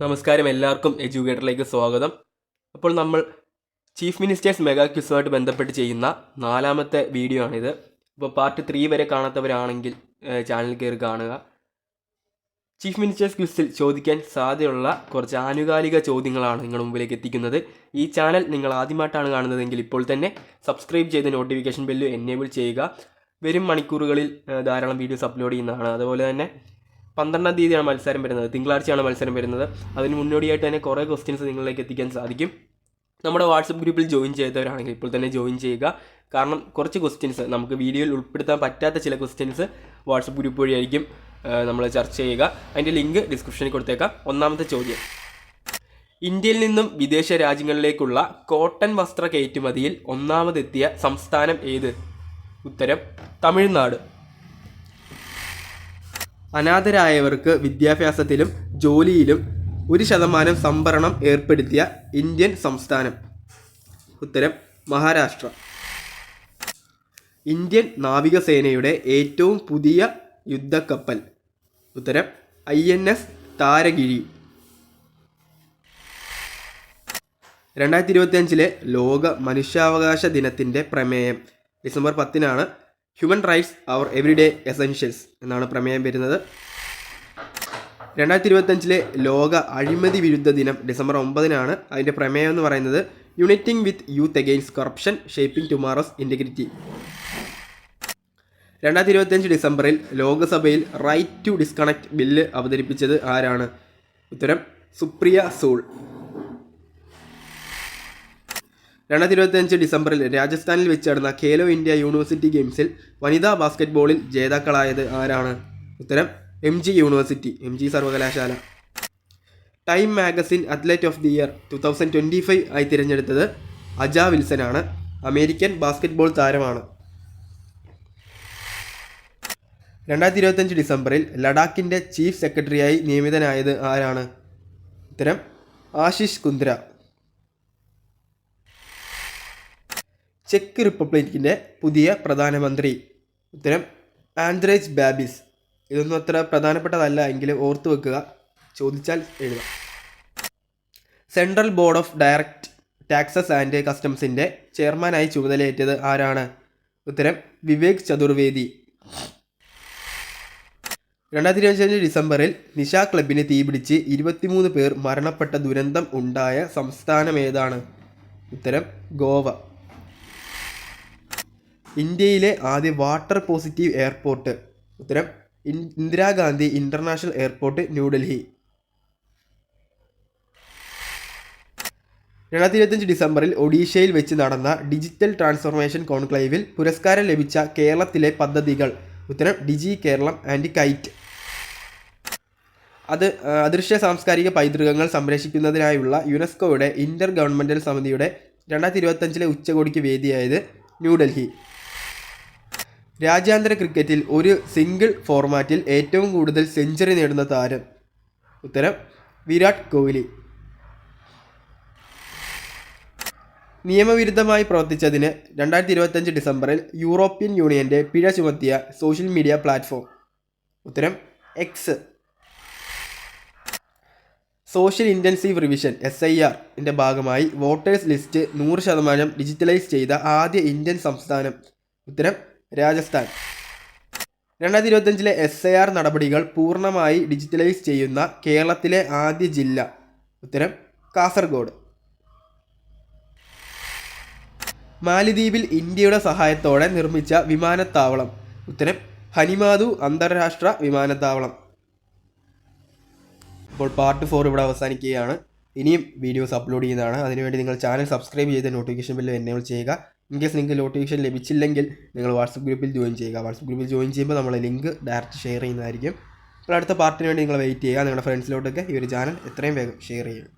നമസ്കാരം എല്ലാവർക്കും എഡ്യൂക്കേറ്ററിലേക്ക് സ്വാഗതം. അപ്പോൾ നമ്മൾ ചീഫ് മിനിസ്റ്റേഴ്സ് മെഗാ ക്യൂസുമായിട്ട് ബന്ധപ്പെട്ട് ചെയ്യുന്ന നാലാമത്തെ വീഡിയോ ആണിത്. അപ്പോൾ പാർട്ട് ത്രീ വരെ കാണാത്തവരാണെങ്കിൽ ചാനൽ കയറി കാണുക. ചീഫ് മിനിസ്റ്റേഴ്സ് ക്യൂസിൽ ചോദിക്കാൻ സാധ്യതയുള്ള കുറച്ച് ആനുകാലിക ചോദ്യങ്ങളാണ് നിങ്ങൾ മുമ്പിലേക്ക് എത്തിക്കുന്നത്. ഈ ചാനൽ നിങ്ങൾ ആദ്യമായിട്ടാണ് കാണുന്നതെങ്കിൽ ഇപ്പോൾ തന്നെ സബ്സ്ക്രൈബ് ചെയ്ത് നോട്ടിഫിക്കേഷൻ ബെല്ല് എനേബിൾ ചെയ്യുക. വരും മണിക്കൂറുകളിൽ ധാരാളം വീഡിയോസ് അപ്ലോഡ് ചെയ്യുന്നതാണ്. അതുപോലെ തന്നെ പന്ത്രണ്ടാം തീയതിയാണ് മത്സരം വരുന്നത്. തിങ്കളാഴ്ചയാണ് മത്സരം വരുന്നത്. അതിന് മുന്നോടിയായിട്ട് തന്നെ കുറേ ക്വസ്റ്റ്യൻസ് നിങ്ങളിലേക്ക് എത്തിക്കാൻ സാധിക്കും. നമ്മുടെ വാട്സപ്പ് ഗ്രൂപ്പിൽ ജോയിൻ ചെയ്തവരാണെങ്കിൽ ഇപ്പോൾ തന്നെ ജോയിൻ ചെയ്യുക. കാരണം കുറച്ച് ക്വസ്റ്റ്യൻസ് നമുക്ക് വീഡിയോയിൽ ഉൾപ്പെടുത്താൻ പറ്റാത്ത ചില ക്വസ്റ്റ്യൻസ് വാട്സപ്പ് ഗ്രൂപ്പ് വഴിയായിരിക്കും നമ്മൾ ചർച്ച ചെയ്യുക. അതിന്റെ ലിങ്ക് ഡിസ്ക്രിപ്ഷനിൽ കൊടുത്തേക്കാം. ഒന്നാമത്തെ ചോദ്യം. ഇന്ത്യയിൽ നിന്നും വിദേശ രാജ്യങ്ങളിലേക്കുള്ള കോട്ടൺ വസ്ത്ര കയറ്റുമതിയിൽ ഒന്നാമതെത്തിയ സംസ്ഥാനം ഏത്? ഉത്തരം തമിഴ്നാട്. അനാഥരായവർക്ക് വിദ്യാഭ്യാസത്തിലും ജോലിയിലും ഒരു ശതമാനം സംവരണം ഏർപ്പെടുത്തിയ ഇന്ത്യൻ സംസ്ഥാനം. ഉത്തരം മഹാരാഷ്ട്ര. ഇന്ത്യൻ നാവികസേനയുടെ ഏറ്റവും പുതിയ യുദ്ധക്കപ്പൽ. ഉത്തരം ഐ എൻ എസ് താരഗിരി. രണ്ടായിരത്തി ഇരുപത്തിയഞ്ചിലെ ലോക മനുഷ്യാവകാശ ദിനത്തിന്റെ പ്രമേയം ഡിസംബർ പത്തിനാണ് human rights our everyday essentials എന്നാണ് പ്രമേയം വരുന്നത്. രണ്ടായിരത്തി ഇരുപത്തഞ്ചിലെ ലോക അഴിമതി വിരുദ്ധ ദിനം ഡിസംബർ ഒമ്പതിനാണ് അതിന്റെ പ്രമേയം എന്ന് പറയുന്നത്. Uniting with youth against corruption shaping tomorrow's integrity രണ്ടായിരത്തി ഇരുപത്തഞ്ച് ഡിസംബറിൽ ലോക്സഭയിൽ റൈറ്റ് ടു ഡിസ്കണക്ട് ബില്ല് അവതരിപ്പിച്ചത് ആരാണ്? ഉത്തരം സുപ്രിയ സൂൾ. രണ്ടായിരത്തി ഇരുപത്തിയഞ്ച് ഡിസംബറിൽ രാജസ്ഥാനിൽ വെച്ച് നടന്ന ഖേലോ ഇന്ത്യ യൂണിവേഴ്സിറ്റി ഗെയിംസിൽ വനിതാ ബാസ്കറ്റ്ബോളിൽ ജേതാക്കളായത് ആരാണ്? ഉത്തരം M G university M G സർവകലാശാല. Time magazine athlete of the year two thousand twenty five ആയി തിരഞ്ഞെടുത്തത് അജ വിൽസൺ ആണ് അമേരിക്കൻ ബാസ്കറ്റ്ബോൾ താരമാണ്. രണ്ടായിരത്തി ഇരുപത്തഞ്ച് ഡിസംബറിൽ ലഡാക്കിന്റെ ചീഫ് സെക്രട്ടറിയായി നിയമിതനായത് ആരാണ്? ഉത്തരം ആശിഷ് കുന്ദ്ര. ചെക്ക് റിപ്പബ്ലിക്കിന്റെ പുതിയ പ്രധാനമന്ത്രി. ഉത്തരം ആൻഡ്രേജ് ബാബിസ്. ഇതൊന്നും അത്ര പ്രധാനപ്പെട്ടതല്ല എങ്കിലും ഓർത്തു വെക്കുക. ചോദിച്ചാൽ എഴുതാം. Central board of direct taxes and കസ്റ്റംസിന്റെ ചെയർമാനായി ചുമതലയേറ്റത് ആരാണ്? ഉത്തരം വിവേക് ചതുർവേദി. രണ്ടായിരത്തി ഇരുപത്തിയഞ്ച് ഡിസംബറിൽ നിശ ക്ലബിന് തീപിടിച്ച് ഇരുപത്തിമൂന്ന് പേർ മരണപ്പെട്ട ദുരന്തം ഉണ്ടായ സംസ്ഥാനം ഏതാണ്? ഉത്തരം ഗോവ. ഇന്ത്യയിലെ ആദ്യ വാട്ടർ പോസിറ്റീവ് എയർപോർട്ട്. ഉത്തരം ഇന്ദിരാഗാന്ധി ഇന്റർനാഷണൽ എയർപോർട്ട് ന്യൂഡൽഹി. രണ്ടായിരത്തി ഇരുപത്തഞ്ച് ഡിസംബറിൽ ഒഡീഷയിൽ വെച്ച് നടന്ന ഡിജിറ്റൽ ട്രാൻസ്ഫോർമേഷൻ കോൺക്ലേവിൽ പുരസ്കാരം ലഭിച്ച കേരളത്തിലെ പദ്ധതികൾ. ഉത്തരം ഡിജി കേരളം ആൻഡ് കൈറ്റ്. അത് അദൃശ്യ സാംസ്കാരിക പൈതൃകങ്ങൾ സംരക്ഷിക്കുന്നതിനായുള്ള യുനെസ്കോയുടെ ഇന്റർ ഗവൺമെന്റൽ സമിതിയുടെ രണ്ടായിരത്തി ഇരുപത്തഞ്ചിലെ ഉച്ചകോടിക്ക് വേദിയായത് ന്യൂഡൽഹി. രാജ്യാന്തര ക്രിക്കറ്റിൽ ഒരു സിംഗിൾ ഫോർമാറ്റിൽ ഏറ്റവും കൂടുതൽ സെഞ്ചുറി നേടുന്ന താരം. ഉത്തരം വിരാട് കോഹ്ലി. നിയമവിരുദ്ധമായി പ്രവർത്തിച്ചതിന് രണ്ടായിരത്തി ഇരുപത്തഞ്ച് ഡിസംബറിൽ യൂറോപ്യൻ യൂണിയന്റെ പിഴ ചുമത്തിയ സോഷ്യൽ മീഡിയ പ്ലാറ്റ്ഫോം. ഉത്തരം X. Social intensive revision S I ആറിന്റെ ഭാഗമായി വോട്ടേഴ്സ് ലിസ്റ്റ് നൂറ് ശതമാനം ഡിജിറ്റലൈസ് ചെയ്ത ആദ്യ ഇന്ത്യൻ സംസ്ഥാനം. ഉത്തരം രാജസ്ഥാൻ. രണ്ടായിരത്തി ഇരുപത്തഞ്ചിലെ എസ് ഐ ആർ നടപടികൾ പൂർണമായി ഡിജിറ്റലൈസ് ചെയ്യുന്ന കേരളത്തിലെ ആദ്യ ജില്ല. ഉത്തരം കാസർഗോഡ്. മാലിദ്വീപിൽ ഇന്ത്യയുടെ സഹായത്തോടെ നിർമ്മിച്ച വിമാനത്താവളം. ഉത്തരം ഹനിമാതു അന്താരാഷ്ട്ര വിമാനത്താവളം. അപ്പോൾ പാർട്ട് ഫോർ ഇവിടെ അവസാനിക്കുകയാണ്. ഇനിയും വീഡിയോസ് അപ്ലോഡ് ചെയ്യുന്നതാണ്. അതിനുവേണ്ടി നിങ്ങൾ ചാനൽ സബ്സ്ക്രൈബ് ചെയ്ത് നോട്ടിഫിക്കേഷൻ ബില്ല് എനേബിൾ ചെയ്യുക. ഇൻ കേസ് നിങ്ങൾക്ക് നോട്ടിഫിക്കേഷൻ ലഭിച്ചില്ലെങ്കിൽ നിങ്ങൾ വാട്സപ്പ് ഗ്രൂപ്പിൽ ജോയിൻ ചെയ്യുക. വാട്സപ്പ് ഗ്രൂപ്പിൽ ജോയിൻ ചെയ്യുമ്പോൾ നമ്മൾ ലിങ്ക് ഡയറക്റ്റ് ഷെയർ ചെയ്യുന്നതായിരിക്കും. അപ്പോൾ അടുത്ത പാർട്ടിന് വേണ്ടി നിങ്ങൾ വെയിറ്റ് ചെയ്യുക. നിങ്ങളുടെ ഫ്രണ്ട്സിലോട്ടൊക്കെ ഈ ഒരു ചാനൽ എത്രയും വേഗം ഷെയർ ചെയ്യുക.